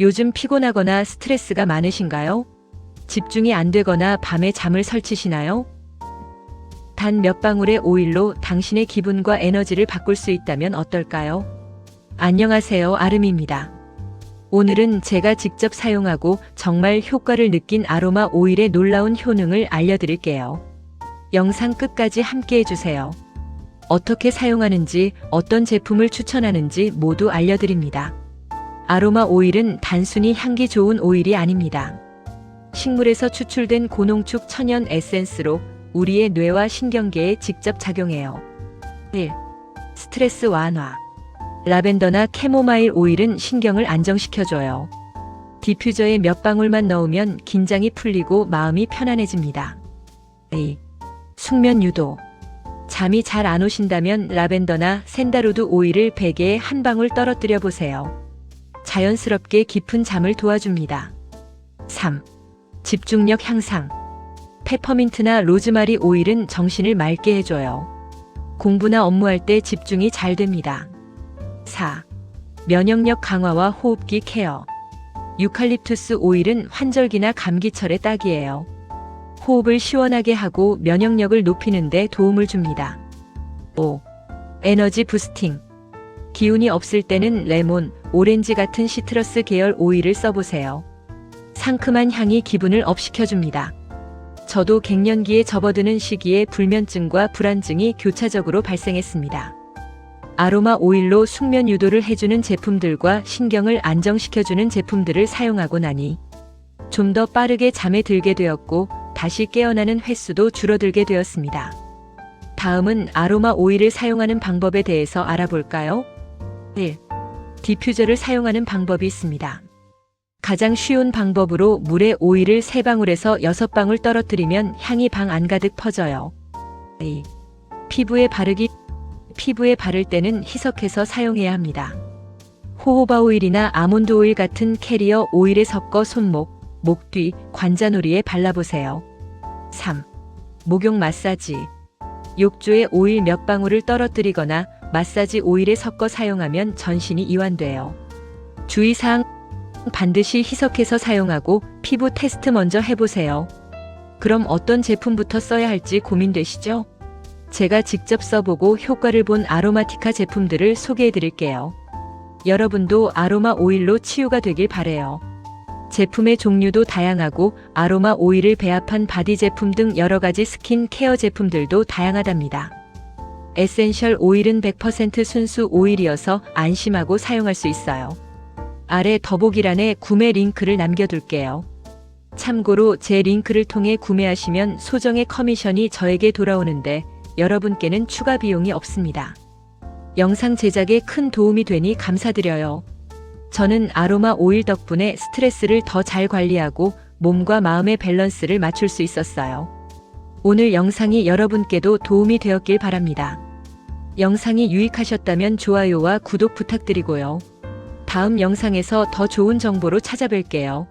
요즘 피곤하거나 스트레스가 많으신가요? 집중이 안 되거나 밤에 잠을 설치시나요? 단 몇 방울의 오일로 당신의 기분과 에너지를 바꿀 수 있다면 어떨까요? 안녕하세요. 아름입니다. 오늘은 제가 직접 사용하고 정말 효과를 느낀 아로마 오일의 놀라운 효능을 알려드릴게요. 영상 끝까지 함께 해주세요. 어떻게 사용하는지, 어떤 제품을 추천하는지 모두 알려드립니다. 아로마 오일은 단순히 향기 좋은 오일이 아닙니다. 식물에서 추출된 고농축 천연 에센스로 우리의 뇌와 신경계에 직접 작용해요. 1. 스트레스 완화. 라벤더나 캐모마일 오일은 신경을 안정시켜줘요. 디퓨저에 몇 방울만 넣으면 긴장이 풀리고 마음이 편안해집니다. 2. 숙면 유도. 잠이 잘 안 오신다면 라벤더나 샌다루드 오일을 베개에 한 방울 떨어뜨려 보세요. 자연스럽게 깊은 잠을 도와줍니다. 3. 집중력 향상. 페퍼민트나 로즈마리 오일은 정신을 맑게 해줘요. 공부나 업무할 때 집중이 잘 됩니다. 4. 면역력 강화와 호흡기 케어. 유칼립투스 오일은 환절기나 감기철에 딱이에요. 호흡을 시원하게 하고 면역력을 높이는 데 도움을 줍니다. 5. 에너지 부스팅. 기운이 없을 때는 레몬, 오렌지 같은 시트러스 계열 오일을 써보세요. 상큼한 향이 기분을 업시켜줍니다. 저도 갱년기에 접어드는 시기에 불면증과 불안증이 교차적으로 발생했습니다. 아로마 오일로 숙면 유도를 해주는 제품들과 신경을 안정시켜주는 제품들을 사용하고 나니 좀 더 빠르게 잠에 들게 되었고 다시 깨어나는 횟수도 줄어들게 되었습니다. 다음은 아로마 오일을 사용하는 방법에 대해서 알아볼까요? 1. 디퓨저를 사용하는 방법이 있습니다. 가장 쉬운 방법으로 물에 오일을 3방울에서 6방울 떨어뜨리면 향이 방 안 가득 퍼져요. 2. 피부에 바르기 피부에 바를 때는 희석해서 사용해야 합니다. 호호바 오일이나 아몬드 오일 같은 캐리어 오일에 섞어 손목, 목 뒤, 관자놀이에 발라보세요. 3. 목욕 마사지. 욕조에 오일 몇 방울을 떨어뜨리거나 마사지 오일에 섞어 사용하면 전신이 이완돼요. 주의사항 반드시 희석해서 사용하고 피부 테스트 먼저 해보세요. 그럼 어떤 제품부터 써야 할지 고민되시죠? 제가 직접 써보고 효과를 본 아로마티카 제품들을 소개해 드릴게요. 여러분도 아로마 오일로 치유가 되길 바래요. 제품의 종류도 다양하고 아로마 오일을 배합한 바디 제품 등 여러 가지 스킨 케어 제품들도 다양하답니다. 에센셜 오일은 100% 순수 오일이어서 안심하고 사용할 수 있어요. 아래 더보기란에 구매 링크를 남겨둘게요. 참고로 제 링크를 통해 구매하시면 소정의 커미션이 저에게 돌아오는데 여러분께는 추가 비용이 없습니다. 영상 제작에 큰 도움이 되니 감사드려요. 저는 아로마 오일 덕분에 스트레스를 더 잘 관리하고 몸과 마음의 밸런스를 맞출 수 있었어요. 오늘 영상이 여러분께도 도움이 되었길 바랍니다. 영상이 유익하셨다면 좋아요와 구독 부탁드리고요. 다음 영상에서 더 좋은 정보로 찾아뵐게요.